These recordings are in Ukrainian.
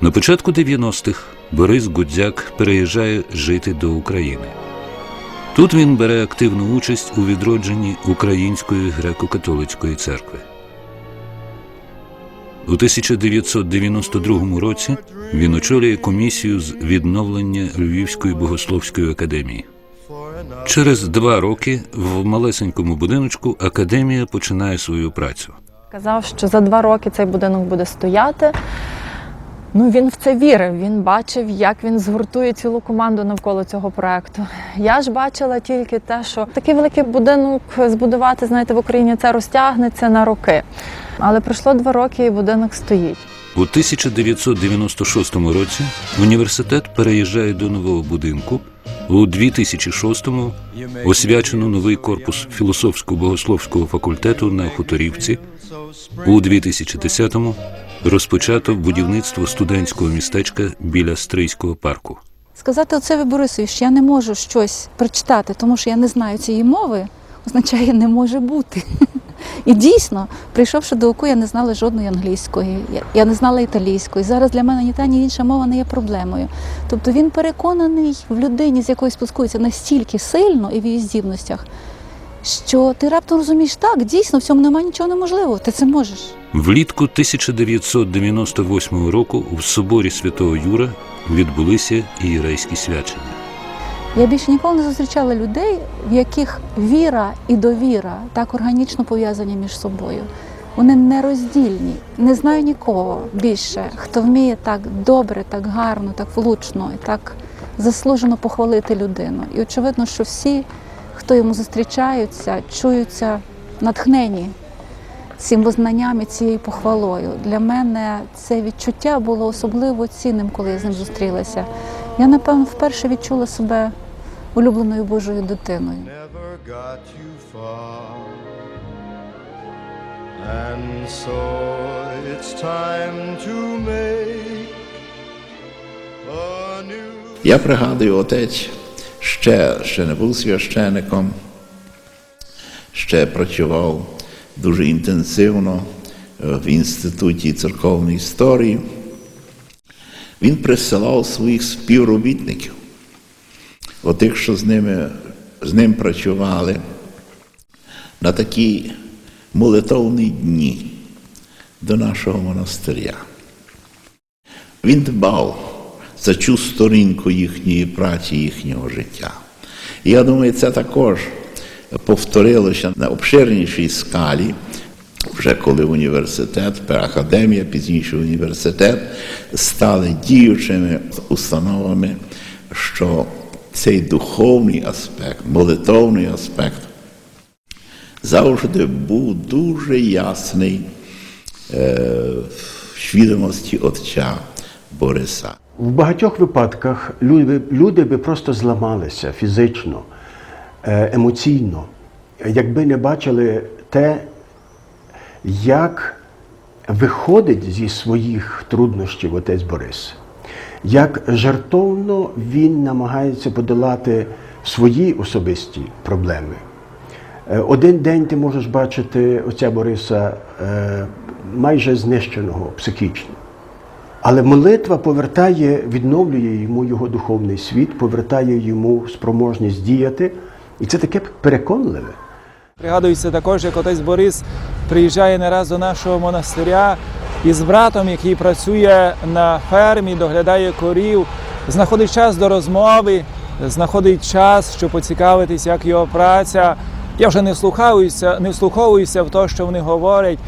На початку 90-х Борис Гудзяк переїжджає жити до України. Тут він бере активну участь у відродженні Української греко-католицької церкви. У 1992 році він очолює комісію з відновлення Львівської богословської академії. Через два роки в малесенькому будиночку академія починає свою працю. Казав, що за два роки цей будинок буде стояти. Ну, він в це вірив. Він бачив, як він згуртує цілу команду навколо цього проекту. Я ж бачила тільки те, що такий великий будинок збудувати, знаєте, в Україні це розтягнеться на роки. Але пройшло два роки, і будинок стоїть. У 1996 році університет переїжджає до нового будинку. У 2006-му освячено новий корпус філософсько-богословського факультету на Хуторівці. У 2010-му розпочато будівництво студентського містечка біля Стрийського парку. Сказати оце Борисові, що я не можу щось прочитати, тому що я не знаю цієї мови, означає не може бути. І дійсно, прийшовши до ОКУ, я не знала жодної англійської, я- не знала італійської. Зараз для мене ні та, ні інша мова не є проблемою. Тобто він переконаний в людині, з якою спілкується настільки сильно і в її здібностях, що ти раптом розумієш, так, дійсно, в цьому немає нічого неможливого, ти це можеш. Влітку 1998 року в соборі Святого Юра відбулися ієрейські свячення. Я більше ніколи не зустрічала людей, в яких віра і довіра так органічно пов'язані між собою. Вони нероздільні. Не знаю нікого більше, хто вміє так добре, так гарно, так влучно і так заслужено похвалити людину. І очевидно, що всі, хто йому зустрічаються, чуються натхнені цим визнанням і цією похвалою. Для мене це відчуття було особливо цінним, коли я з ним зустрілася. Я, напевно, вперше відчула себе улюбленою Божою дитиною. And so it's time to make a new. Я пригадую, отець ще, ще не був священиком, ще працював дуже інтенсивно е, в Інституті церковної історії. Він присилав своїх співробітників, отих, що з, ними, з ним працювали, на такі молитовні дні до нашого монастиря. Він дбав за цю сторінку їхньої праці, їхнього життя. І я думаю, це також повторилося на обширнішій скалі, вже коли університет, академія, пізніше університет стали діючими установами, що цей духовний аспект, молитовний аспект завжди був дуже ясний е, в свідомості отця Бориса. В багатьох випадках люди, люди би просто зламалися фізично, е, емоційно, якби не бачили те, як виходить зі своїх труднощів отець Борис, як жартовно він намагається подолати свої особисті проблеми. Е, Один день ти можеш бачити отця Бориса е, майже знищеного психічно. Але молитва повертає, відновлює йому його духовний світ, повертає йому спроможність діяти. І це таке переконливе. Пригадується також, як отець Борис приїжджає не раз до нашого монастиря із братом, який працює на фермі, доглядає корів, знаходить час до розмови, знаходить час, щоб поцікавитись, як його праця. Я вже не вслухаюся, не вслуховуюся в те, що вони говорять,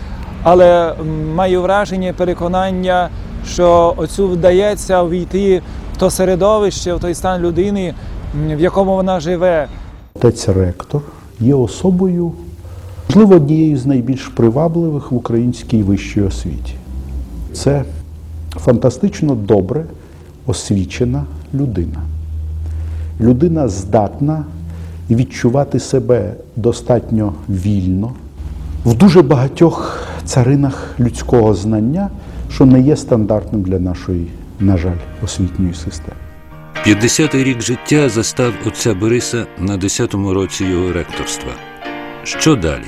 але маю враження, переконання, що оцю вдається війти в то середовище, в той стан людини, в якому вона живе. Отець ректор є особою, можливо, однією з найбільш привабливих в українській вищій освіті. Це фантастично добре освічена людина. Людина здатна відчувати себе достатньо вільно в дуже багатьох царинах людського знання, що не є стандартним для нашої, на жаль, освітньої системи. 50-й рік життя застав отця Бориса на 10-му році його ректорства. Що далі?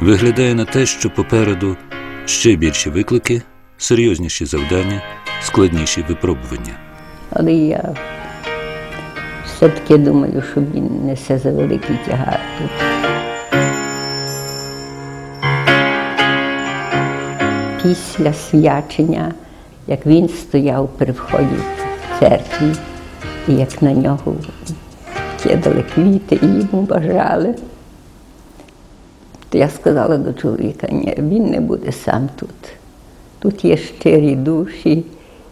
Виглядає на те, що попереду ще більші виклики серйозніші завдання, складніші випробування. Але я все-таки думаю, що він несе за великий тягар Після свячення, як він стояв при вході в церкві, і як на нього кидали квіти і йому бажали. То я сказала до чоловіка, ні, він не буде сам тут. Тут є щирі душі,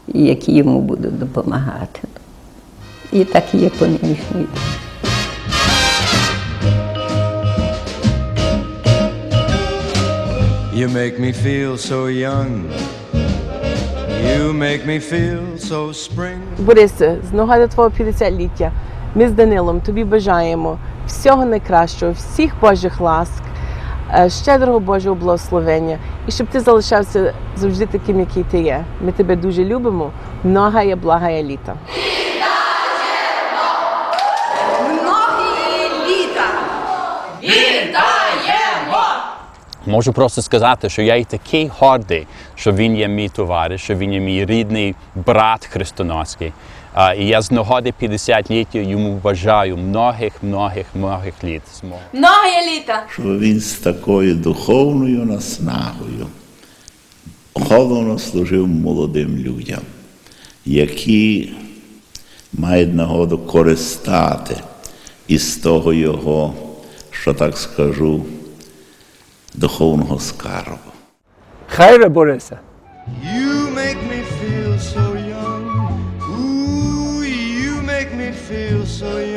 які йому будуть допомагати. І так є по нинішній. You make me feel so young. You make me feel so spring. Борисе, з нагоди твого 50-ліття ми з Данилом тобі бажаємо всього найкращого, всіх Божих ласк, е, щедрого Божого благословення, і щоб ти залишався завжди таким, який ти є. Ми тебе дуже любимо. Многая благая літа. Можу просто сказати, що я і такий гордий, що він є мій товариш, що він є мій рідний брат хрестоноський. А, і я з нагоди 50 ліття йому бажаю многих, многих, многих літ. Щоб він з такою духовною наснагою головно служив молодим людям, які мають нагоду користати із того його, що так скажу, духовного скарбу. Хайре, Борисе! You make me feel so young. Ooh, you make me feel so young.